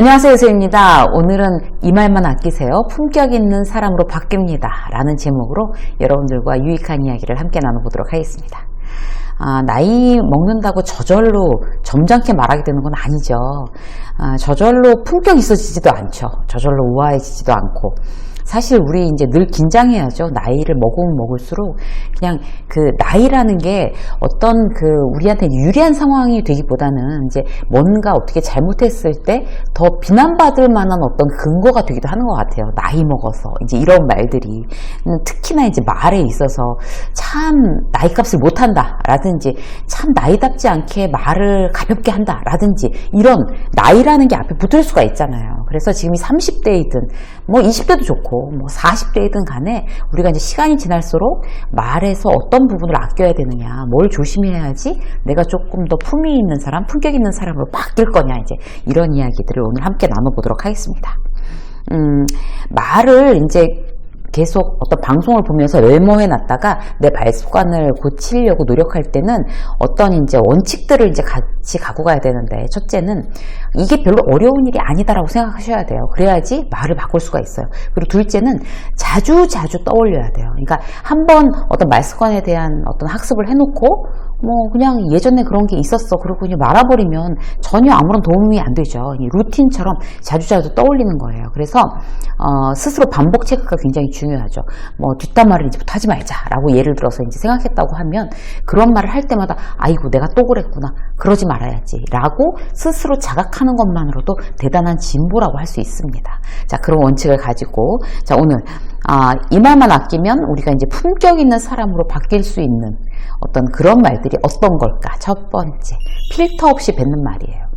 안녕하세요, 세입니다. 오늘은 이 말만 아끼세요. 품격 있는 사람으로 바뀝니다. 라는 제목으로 여러분들과 유익한 이야기를 함께 나눠보도록 하겠습니다. 아, 나이 먹는다고 저절로 점잖게 말하게 되는 건 아니죠. 아, 저절로 품격 있어지지도 않죠. 저절로 우아해지지도 않고. 사실 우리 이제 늘 긴장해야죠. 나이를 먹으면 먹을수록 그냥 그 나이라는 게 어떤 그 우리한테 유리한 상황이 되기보다는 이제 뭔가 어떻게 잘못했을 때 더 비난받을 만한 어떤 근거가 되기도 하는 것 같아요. 나이 먹어서 이제 이런 말들이 음, 특히나 이제 말에 있어서 참 나이 값을 못한다 라든지 참 나이답지 않게 말을 가볍게 한다 라든지 이런 나이라는 게 앞에 붙을 수가 있잖아요. 그래서 지금 이 30대이든 뭐 20대도 좋고 뭐 40대이든 간에 우리가 이제 시간이 지날수록 말에서 어떤 부분을 아껴야 되느냐, 뭘 조심해야지 내가 조금 더 품위 있는 사람, 품격 있는 사람으로 바뀔 거냐 이제 이런 이야기들을 오늘 함께 나눠보도록 하겠습니다. 음, 말을 이제 계속 어떤 방송을 보면서 메모해 놨다가 내말 습관을 고치려고 노력할 때는 어떤 이제 원칙들을 이제 같이 갖고 가야 되는데 첫째는 이게 별로 어려운 일이 아니다라고 생각하셔야 돼요. 그래야지 말을 바꿀 수가 있어요. 그리고 둘째는 자주 자주 떠올려야 돼요. 그러니까 한 번 어떤 말 습관에 대한 어떤 학습을 해놓고 뭐 그냥 예전에 그런 게 있었어 그러고 그냥 말아버리면 전혀 아무런 도움이 안 되죠. 이 루틴처럼 자주자주 떠올리는 거예요. 그래서 어, 스스로 반복 체크가 굉장히 중요하죠. 뭐 뒷담 말을 이제부터 하지 말자 라고 예를 들어서 이제 생각했다고 하면 그런 말을 할 때마다 아이고 내가 또 그랬구나 그러지 말아야지 라고 스스로 자각하는 것만으로도 대단한 진보라고 할 수 있습니다. 자 그런 원칙을 가지고 자 오늘 아, 이 말만 아끼면 우리가 이제 품격 있는 사람으로 바뀔 수 있는 어떤 그런 말들이 어떤 걸까? 첫 번째, 필터 없이 뱉는 말이에요.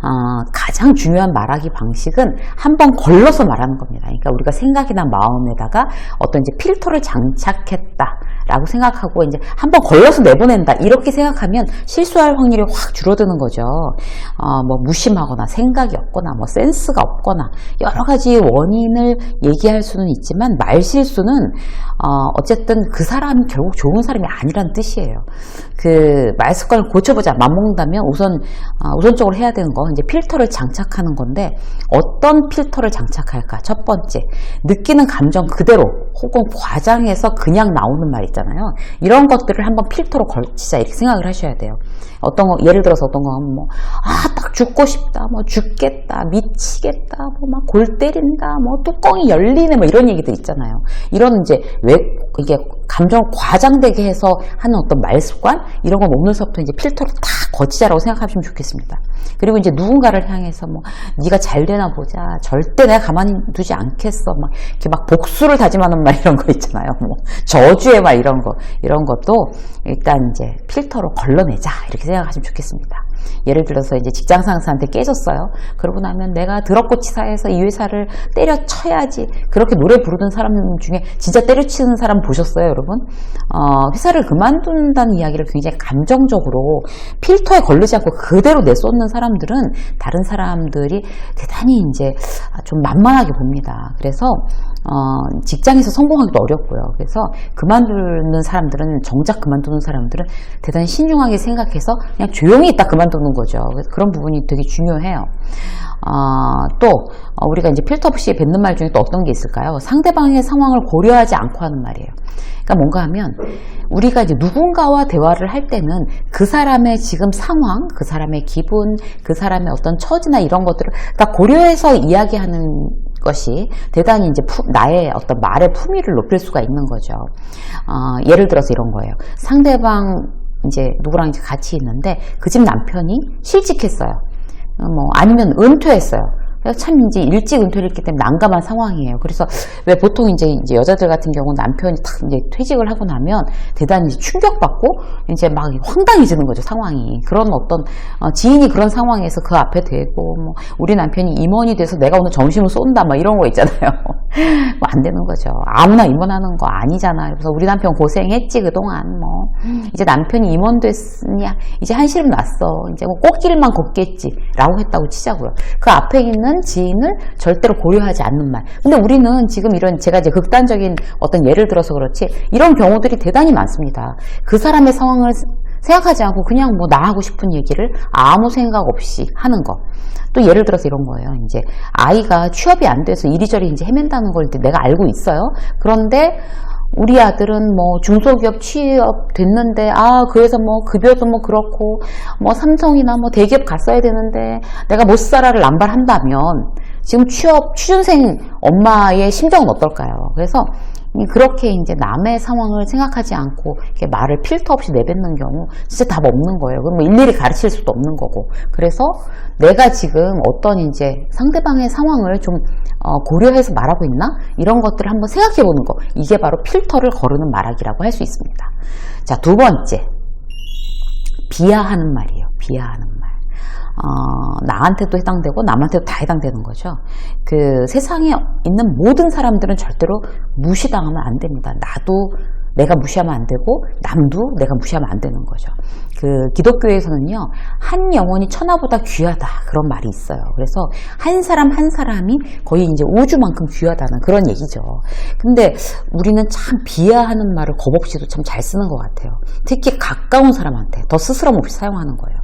어, 가장 중요한 말하기 방식은 한번 걸러서 말하는 겁니다. 그러니까 우리가 생각이나 마음에다가 어떤 이제 필터를 장착했다 라고 생각하고 이제 한번 걸러서 내보낸다 이렇게 생각하면 실수할 확률이 확 줄어드는 거죠. 어, 뭐 무심하거나 생각이 없거나 뭐 센스가 없거나 여러 가지 원인을 얘기할 수는 있지만 말 실수는 어, 어쨌든 그 사람이 결국 좋은 사람이 아니라는 뜻이에요. 그 말 습관을 고쳐보자 맘먹는다면 우선 어, 우선적으로 해야 되는 건 이제 필터를 장착하는 건데 어떤 필터를 장착할까? 첫 번째 느끼는 감정 그대로 혹은 과장해서 그냥 나오는 말 있 잖아요. 이런 것들을 한번 필터로 걸치자 이렇게 생각을 하셔야 돼요. 어떤 거 예를 들어서 어떤 거 하면 뭐아딱 죽고 싶다, 뭐 죽겠다, 미치겠다, 뭐 막 골 때린다, 뭐 뚜껑이 열리네, 뭐 이런 얘기들 있잖아요. 이런 이제 왜 이게 감정 과장되게 해서 하는 어떤 말 습관 이런 건 오늘서부터 이제 필터를 다 거치자라고 생각하시면 좋겠습니다. 그리고 이제 누군가를 향해서 뭐 네가 잘 되나 보자, 절대 내가 가만히 두지 않겠어, 막 이렇게 막 복수를 다짐하는 말 이런 거 있잖아요. 뭐 저주의 말 이런 거 이런 것도 일단 이제 필터로 걸러내자 이렇게 생각하시면 좋겠습니다. 예를 들어서 이제 직장 상사한테 깨졌어요. 그러고 나면 내가 더럽고 치사해서 이 회사를 때려쳐야지. 그렇게 노래 부르던 사람 중에 진짜 때려치는 사람 보셨어요, 여러분? 어, 회사를 그만둔다는 이야기를 굉장히 감정적으로 필터에 걸리지 않고 그대로 내쏟는 사람들은 다른 사람들이 대단히 이제 좀 만만하게 봅니다. 그래서 어, 직장에서 성공하기도 어렵고요. 그래서 그만두는 사람들은 정작 그만두는 사람들은 대단히 신중하게 생각해서 그냥 조용히 있다 그만 두는 거죠. 그래서 그런 부분이 되게 중요해요. 어, 또 어, 우리가 이제 필터 없이 뱉는 말 중에 또 어떤 게 있을까요? 상대방의 상황을 고려하지 않고 하는 말이에요. 그러니까 뭔가 하면 우리가 이제 누군가와 대화를 할 때는 그 사람의 지금 상황, 그 사람의 기분, 그 사람의 어떤 처지나 이런 것들을 다 고려해서 이야기하는 것이 대단히 이제 푸, 나의 어떤 말의 품위를 높일 수가 있는 거죠. 어, 예를 들어서 이런 거예요. 상대방 이제 누구랑 같이 있는데 그 집 남편이 실직했어요. 어, 뭐 아니면 은퇴했어요. 참 이제 일찍 은퇴를 했기 때문에 난감한 상황이에요. 그래서 왜 보통 이제, 이제 여자들 같은 경우 남편이 탁 이제 퇴직을 하고 나면 대단히 충격받고 이제 막 황당해지는 거죠 상황이. 그런 어떤 어, 지인이 그런 상황에서 그 앞에 대고 뭐 우리 남편이 임원이 돼서 내가 오늘 점심을 쏜다 막 이런 거 있잖아요. 뭐 안 되는 거죠. 아무나 임원하는 거 아니잖아요. 그래서 우리 남편 고생했지 그동안 뭐 이제 남편이 임원 됐으냐 이제 한시름 났어. 이제 뭐 꽃길만 걷겠지라고 했다고 치자고요. 그 앞에 있는 지인을 절대로 고려하지 않는 말. 근데 우리는 지금 이런 제가 이제 극단적인 어떤 예를 들어서 그렇지 이런 경우들이 대단히 많습니다. 그 사람의 상황을 생각하지 않고 그냥 뭐 나 하고 싶은 얘기를 아무 생각 없이 하는 거. 또 예를 들어서 이런 거예요. 이제 아이가 취업이 안 돼서 이리저리 이제 헤맨다는 걸 내가 알고 있어요. 그런데 우리 아들은 뭐 중소기업 취업 됐는데 아 그래서 뭐 급여도 뭐 그렇고 뭐 삼성이나 뭐 대기업 갔어야 되는데 내가 못 살아를 남발한다면 지금 취업 취준생 엄마의 심정은 어떨까요? 그래서 이 그렇게 이제 남의 상황을 생각하지 않고 이렇게 말을 필터 없이 내뱉는 경우 진짜 답 없는 거예요. 그럼 뭐 일일이 가르칠 수도 없는 거고. 그래서 내가 지금 어떤 이제 상대방의 상황을 좀 어, 고려해서 말하고 있나? 이런 것들을 한번 생각해 보는 거. 이게 바로 필터를 거르는 말하기라고 할 수 있습니다. 자, 두 번째. 비하하는 말이에요. 비하하는 말. 어, 나한테도 해당되고 남한테도 다 해당되는 거죠. 그 세상에 있는 모든 사람들은 절대로 무시당하면 안 됩니다. 나도 내가 무시하면 안 되고 남도 내가 무시하면 안 되는 거죠. 그 기독교에서는요 한 영혼이 천하보다 귀하다 그런 말이 있어요. 그래서 한 사람 한 사람이 거의 이제 우주만큼 귀하다는 그런 얘기죠. 근데 우리는 참 비하하는 말을 겁없이도 참 잘 쓰는 것 같아요. 특히 가까운 사람한테 더 스스럼 없이 사용하는 거예요.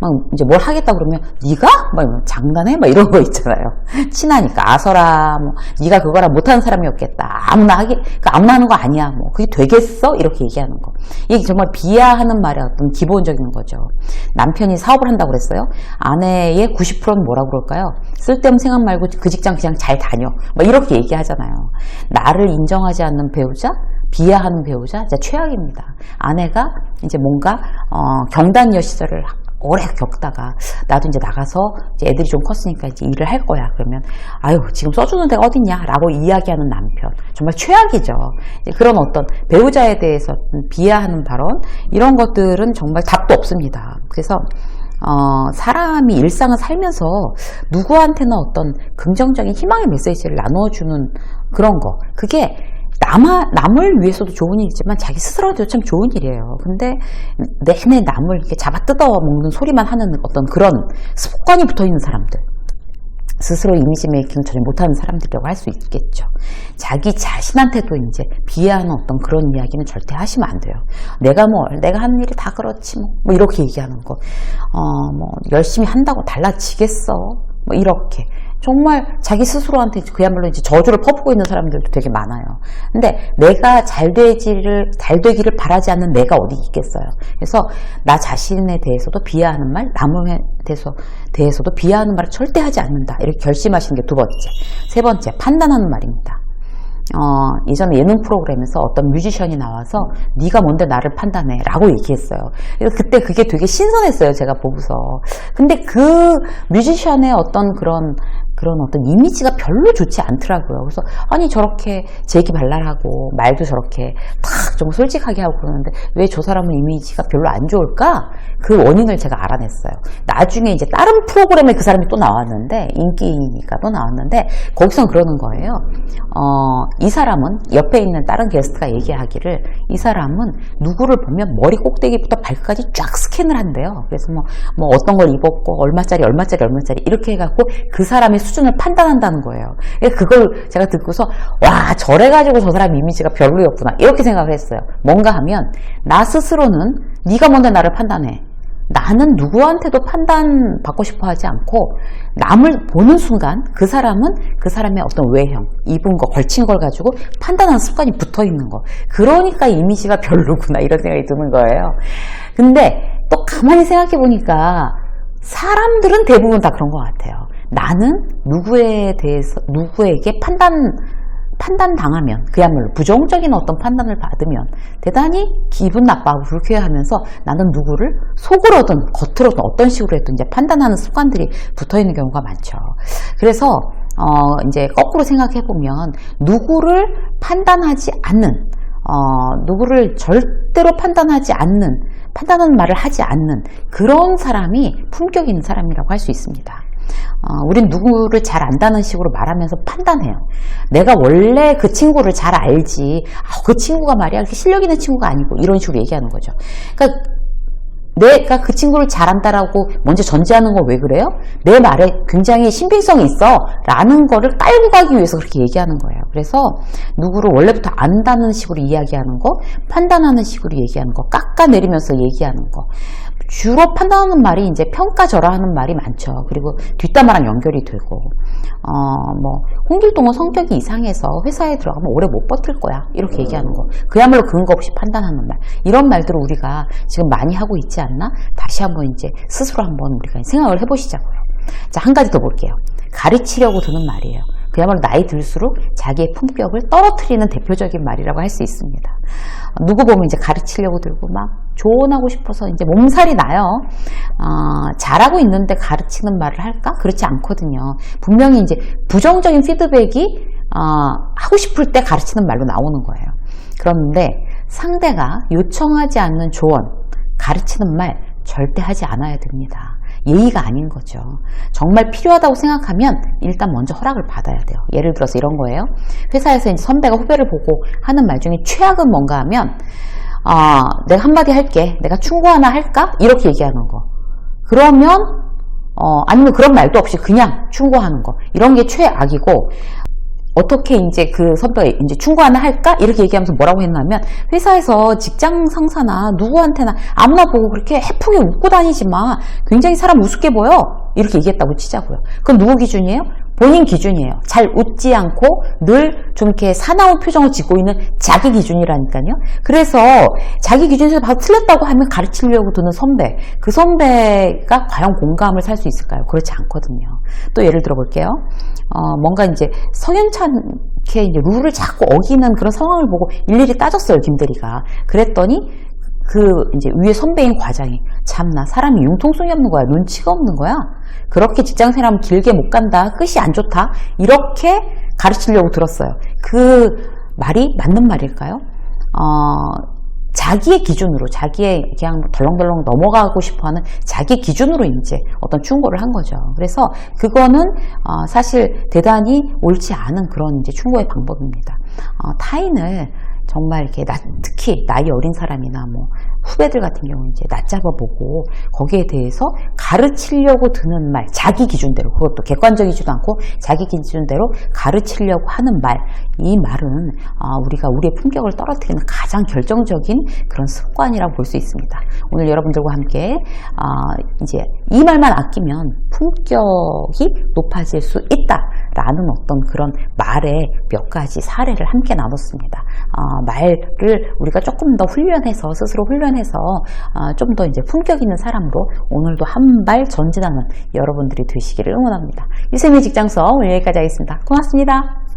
막 이제 뭘 하겠다 그러면 네가 막 장난해 막 이런 거 있잖아요. 친하니까 아서라 뭐 네가 그거랑 못하는 사람이 없겠다. 아무나 하기 그 아무나 하는 거 아니야. 뭐 그게 되겠어 이렇게 얘기하는 거. 이게 정말 비하하는 말의 어떤 기본 적인 거죠. 남편이 사업을 한다고 그랬어요. 아내의 90%는 뭐라고 그럴까요? 쓸데없는 생각 말고 그 직장 그냥 잘 다녀. 막 이렇게 얘기하잖아요. 나를 인정하지 않는 배우자, 비하하는 배우자, 진짜 최악입니다. 아내가 이제 뭔가 어, 경단녀 시절을 오래 겪다가 나도 이제 나가서 이제 애들이 좀 컸으니까 이제 일을 할 거야. 그러면 아유 지금 써주는 데가 어딨냐 라고 이야기하는 남편 정말 최악이죠. 그런 어떤 배우자에 대해서 비하하는 발언 이런 것들은 정말 답도 없습니다. 그래서 어, 사람이 일상을 살면서 누구한테나 어떤 긍정적인 희망의 메시지를 나눠주는 그런 거 그게 남아, 남을 위해서도 좋은 일이지만 자기 스스로한테도 참 좋은 일이에요. 근데 내내 남을 이렇게 잡아 뜯어 먹는 소리만 하는 어떤 그런 습관이 붙어 있는 사람들. 스스로 이미지 메이킹 전혀 못하는 사람들이라고 할 수 있겠죠. 자기 자신한테도 이제 비하하는 어떤 그런 이야기는 절대 하시면 안 돼요. 내가 뭐, 내가 하는 일이 다 그렇지 뭐, 뭐 이렇게 얘기하는 거. 어, 뭐, 열심히 한다고 달라지겠어. 뭐 이렇게. 정말 자기 스스로한테 그야말로 이제 저주를 퍼붓고 있는 사람들도 되게 많아요. 근데 내가 잘 되기를, 잘 되기를 바라지 않는 내가 어디 있겠어요. 그래서 나 자신에 대해서도 비하하는 말, 남에 대해서, 대해서도 비하하는 말을 절대 하지 않는다. 이렇게 결심하시는 게 두 번째. 세 번째, 판단하는 말입니다. 어, 예전에 예능 프로그램에서 어떤 뮤지션이 나와서 네가 뭔데 나를 판단해 라고 얘기했어요. 그때 그게 되게 신선했어요. 제가 보고서. 근데 그 뮤지션의 어떤 그런 그런 어떤 이미지가 별로 좋지 않더라고요. 그래서 아니 저렇게 재기발랄하고 말도 저렇게 탁 좀 솔직하게 하고 그러는데 왜 저 사람은 이미지가 별로 안 좋을까? 그 원인을 제가 알아냈어요. 나중에 이제 다른 프로그램에 그 사람이 또 나왔는데 인기니까 또 나왔는데 거기서 그러는 거예요. 어, 이 사람은 옆에 있는 다른 게스트가 얘기하기를 이 사람은 누구를 보면 머리 꼭대기부터 발끝까지 쫙 스캔을 한대요. 그래서 뭐, 뭐 어떤 걸 입었고 얼마짜리 얼마짜리 얼마짜리 이렇게 해갖고 그 사람의 수준을 판단한다는 거예요. 그걸 제가 듣고서 와 저래가지고 저 사람 이미지가 별로였구나 이렇게 생각을 했어요. 뭔가 하면 나 스스로는 네가 뭔데 나를 판단해. 나는 누구한테도 판단받고 싶어 하지 않고 남을 보는 순간 그 사람은 그 사람의 어떤 외형, 입은 거, 걸친 걸 가지고 판단하는 습관이 붙어 있는 거. 그러니까 이미지가 별로구나 이런 생각이 드는 거예요. 근데 또 가만히 생각해 보니까 사람들은 대부분 다 그런 것 같아요. 나는 누구에 대해서, 누구에게 판단, 판단 당하면, 그야말로 부정적인 어떤 판단을 받으면 대단히 기분 나빠하고 불쾌하면서 나는 누구를 속으로든 겉으로든 어떤 식으로 해도 이제 판단하는 습관들이 붙어 있는 경우가 많죠. 그래서, 어, 이제 거꾸로 생각해 보면 누구를 판단하지 않는, 어, 누구를 절대로 판단하지 않는, 판단하는 말을 하지 않는 그런 사람이 품격 있는 사람이라고 할 수 있습니다. 어, 우린 누구를 잘 안다는 식으로 말하면서 판단해요. 내가 원래 그 친구를 잘 알지. 아, 그 친구가 말이야. 실력 있는 친구가 아니고. 이런 식으로 얘기하는 거죠. 그러니까 내가 그 친구를 잘한다라고 먼저 전제하는 건 왜 그래요? 내 말에 굉장히 신빙성이 있어. 라는 거를 깔고 가기 위해서 그렇게 얘기하는 거예요. 그래서 누구를 원래부터 안다는 식으로 이야기하는 거, 판단하는 식으로 얘기하는 거, 깎아내리면서 얘기하는 거. 주로 판단하는 말이 이제 평가절하하는 말이 많죠. 그리고 뒷담화랑 연결이 되고, 어, 뭐, 홍길동은 성격이 이상해서 회사에 들어가면 오래 못 버틸 거야. 이렇게 얘기하는 거. 그야말로 근거 없이 판단하는 말. 이런 말들을 우리가 지금 많이 하고 있지 않나? 다시 한번 이제 스스로 한번 우리가 생각을 해보시자고요. 자, 한 가지 더 볼게요. 가르치려고 드는 말이에요. 그야말로 나이 들수록 자기의 품격을 떨어뜨리는 대표적인 말이라고 할 수 있습니다. 누구 보면 이제 가르치려고 들고 막 조언하고 싶어서 이제 몸살이 나요. 어, 잘하고 있는데 가르치는 말을 할까? 그렇지 않거든요. 분명히 이제 부정적인 피드백이 어, 하고 싶을 때 가르치는 말로 나오는 거예요. 그런데 상대가 요청하지 않는 조언, 가르치는 말 절대 하지 않아야 됩니다. 예의가 아닌 거죠. 정말 필요하다고 생각하면 일단 먼저 허락을 받아야 돼요. 예를 들어서 이런 거예요. 회사에서 선배가 후배를 보고 하는 말 중에 최악은 뭔가 하면, 아, 내가 한마디 할게. 내가 충고 하나 할까? 이렇게 얘기하는 거. 그러면, 어, 아니면 그런 말도 없이 그냥 충고하는 거. 이런 게 최악이고, 어떻게 이제 그 선배가 이제 충고 하나 할까? 이렇게 얘기하면서 뭐라고 했냐면 회사에서 직장 상사나 누구한테나 아무나 보고 그렇게 해프게 웃고 다니지 마. 굉장히 사람 우습게 보여. 이렇게 얘기했다고 치자고요. 그건 누구 기준이에요? 본인 기준이에요. 잘 웃지 않고 늘 좀 이렇게 사나운 표정을 짓고 있는 자기 기준이라니까요. 그래서 자기 기준에서 봐도 틀렸다고 하면 가르치려고 드는 선배. 그 선배가 과연 공감을 살 수 있을까요? 그렇지 않거든요. 또 예를 들어 볼게요. 어, 뭔가 이제 석연찮게 이제 룰을 자꾸 어기는 그런 상황을 보고 일일이 따졌어요, 김대리가. 그랬더니 그 이제 위에 선배인 과장이 참나 사람이 융통성이 없는 거야. 눈치가 없는 거야. 그렇게 직장 생활하면 길게 못 간다. 끝이 안 좋다. 이렇게 가르치려고 들었어요. 그 말이 맞는 말일까요? 어, 자기의 기준으로 자기의 그냥 덜렁덜렁 넘어가고 싶어하는 자기 기준으로 이제 어떤 충고를 한 거죠. 그래서 그거는 어, 사실 대단히 옳지 않은 그런 이제 충고의 방법입니다. 어, 타인을 정말 이렇게 나, 특히 나이 어린 사람이나 뭐 후배들 같은 경우 이제 낮잡아보고 거기에 대해서 가르치려고 드는 말, 자기 기준대로 그것도 객관적이지도 않고 자기 기준대로 가르치려고 하는 말, 이 말은 어, 우리가 우리의 품격을 떨어뜨리는 가장 결정적인 그런 습관이라고 볼 수 있습니다. 오늘 여러분들과 함께 어, 이제 이 말만 아끼면 품격이 높아질 수 있다 라는 어떤 그런 말의 몇 가지 사례를 함께 나눴습니다. 어, 말을 우리가 조금 더 훈련해서 스스로 훈련해서 어, 좀더 이제 품격 있는 사람으로 오늘도 한 발 전진하는 여러분들이 되시기를 응원합니다. 유세미 직장서 오늘 여기까지 하겠습니다. 고맙습니다.